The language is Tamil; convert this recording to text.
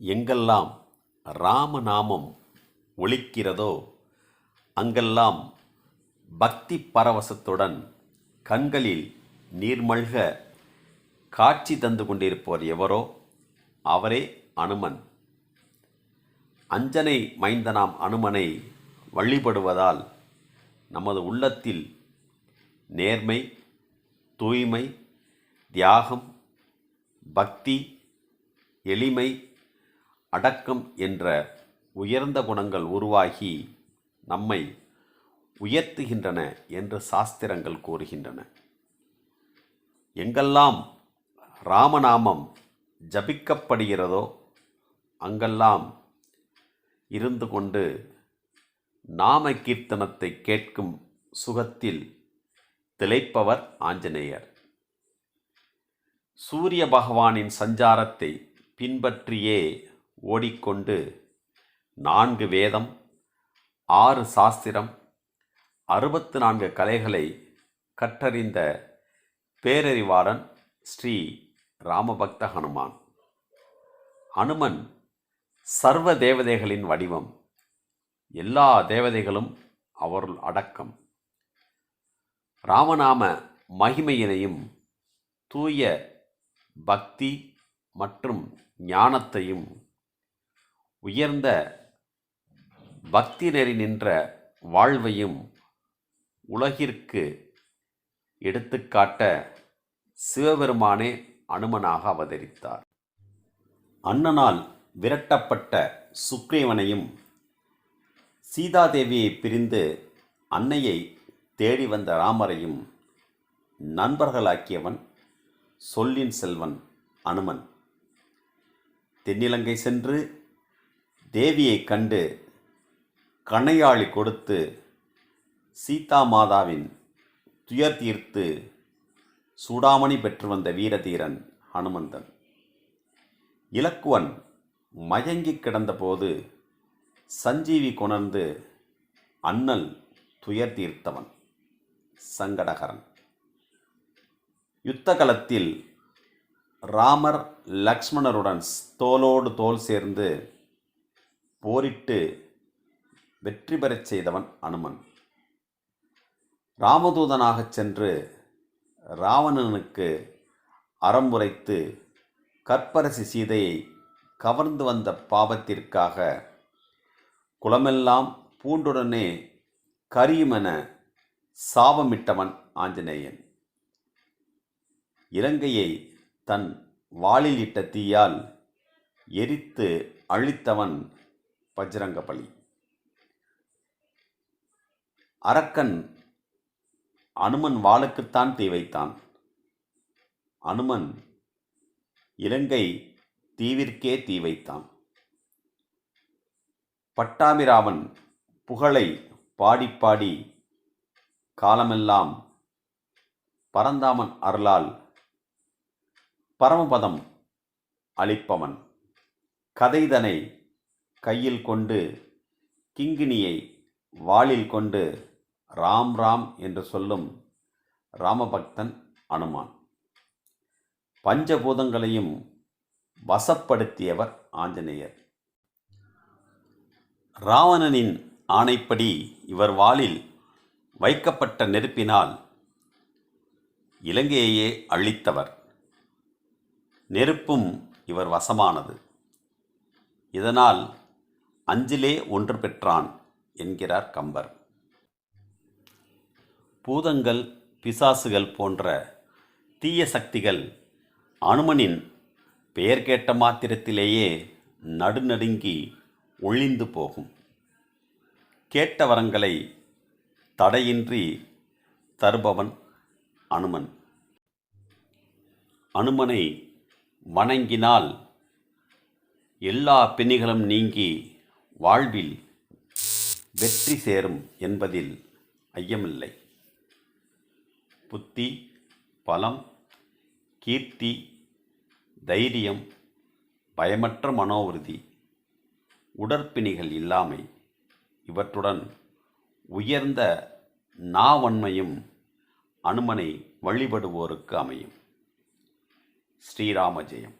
எங்கெல்லாம் ராமநாமம் ஒலிக்கிறதோ அங்கெல்லாம் பக்தி பரவசத்துடன் கண்களில் நீர்மல்க காட்சி தந்து கொண்டிருப்பவர் எவரோ அவரே அனுமன். அஞ்சனை மைந்தனாம் அனுமனை வழிபடுவதால் நமது உள்ளத்தில் நேர்மை தூய்மை தியாகம் பக்தி எளிமை அடக்கம் என்ற உயர்ந்த குணங்கள் உருவாகி நம்மை உயர்த்துகின்றன என்று சாஸ்திரங்கள் கூறுகின்றன. எங்கெல்லாம் ராமநாமம் ஜபிக்கப்படுகிறதோ அங்கெல்லாம் இருந்து கொண்டு நாம கீர்த்தனத்தை கேட்கும் சுகத்தில் திளைப்பவர் ஆஞ்சநேயர். சூரிய பகவானின் சஞ்சாரத்தை பின்பற்றியே ஓடிக்கொண்டு நான்கு வேதம் ஆறு சாஸ்திரம் அறுபத்து நான்கு கலைகளை கற்றறிந்த பேரறிவாளன் ஸ்ரீ ராமபக்த ஹனுமான். ஹனுமன் சர்வ தேவதைகளின் வடிவம். எல்லா தேவதைகளும் அவருள் அடக்கம். ராமநாம மகிமையினையும் தூய பக்தி மற்றும் ஞானத்தையும் உயர்ந்த பக்தி நெறி நின்ற வாழ்வையும் உலகிற்கு எடுத்துக்காட்ட சிவபெருமானே அனுமனாக அவதரித்தார். அண்ணனால் விரட்டப்பட்ட சுக்ரீவனையும் சீதாதேவியை பிரிந்து அன்னையை தேடி வந்த ராமரையும் நண்பர்களாக்கியவன் சொல்லின் செல்வன் அனுமன். தென்னிலங்கை சென்று தேவியை கண்டு கணையாளி கொடுத்து சீதா மாதாவின் துயர் தீர்த்து சூடாமணி பெற்று வந்த வீரதீரன் ஹனுமந்தன். இலக்குவன் மயங்கி கிடந்தபோது சஞ்சீவி கொணர்ந்து அண்ணல் துயர் தீர்த்தவன் சங்கடகரன். யுத்தகலத்தில் ராமர் லக்ஷ்மணருடன் தோலோடு தோள் சேர்ந்து போரிட்டு வெற்றி பெறச் செய்தவன் அனுமன். ராமதூதனாகச் சென்று ராவணனுக்கு அறம்புரைத்து கற்பரசி சீதையை கவர்ந்து வந்த பாவத்திற்காக குலமெல்லாம் பூண்டுடனே கரியுமென சாபமிட்டவன் ஆஞ்சநேயன். இலங்கையை தன் வாளில் இட்ட தீயால் எரித்து அழித்தவன் பஜ்ரங்கபலி. அரக்கன் அனுமன் வாளுக்குத்தான் தீ வைத்தான். அனுமன் இலங்கை தீவிற்கே தீ வைத்தான். பட்டாமிராவன் புகழை பாடி பாடி காலமெல்லாம் பரந்தாமன் அருளால் பரமபதம் அளிப்பவன். கதைதனை கையில் கொண்டு கிங்கினியை வாளில் கொண்டு ராம் ராம் என்று சொல்லும் ராமபக்தன் அனுமான். பஞ்சபூதங்களையும் வசப்படுத்தியவர் ஆஞ்சநேயர். ராவணனின் ஆணைப்படி இவர் வாளில் வைக்கப்பட்ட நெருப்பினால் இலங்கையையே அழித்தவர். நெருப்பும் இவர் வசமானது. இதனால் அஞ்சிலே ஒன்று பெற்றான் என்கிறார் கம்பர். பூதங்கள் பிசாசுகள் போன்ற தீய சக்திகள் அனுமனின் பெயர் கேட்ட மாத்திரத்திலேயே நடுநடுங்கி ஒழிந்து போகும். கேட்ட வரங்களை தடையின்றி தருபவன் அனுமன். அனுமனை வணங்கினால் எல்லா பிணிகளும் நீங்கி வாழ்வில் வெற்றி சேரும் என்பதில் ஐயமில்லை. புத்தி பலம் கீர்த்தி தைரியம் பயமற்ற மனோவிருதி உடற்பிணிகள் இல்லாமை இவற்றுடன் உயர்ந்த நாவன்மையும் அனுமனை வழிபடுவோருக்கு அமையும். ஸ்ரீராம ஜெயம்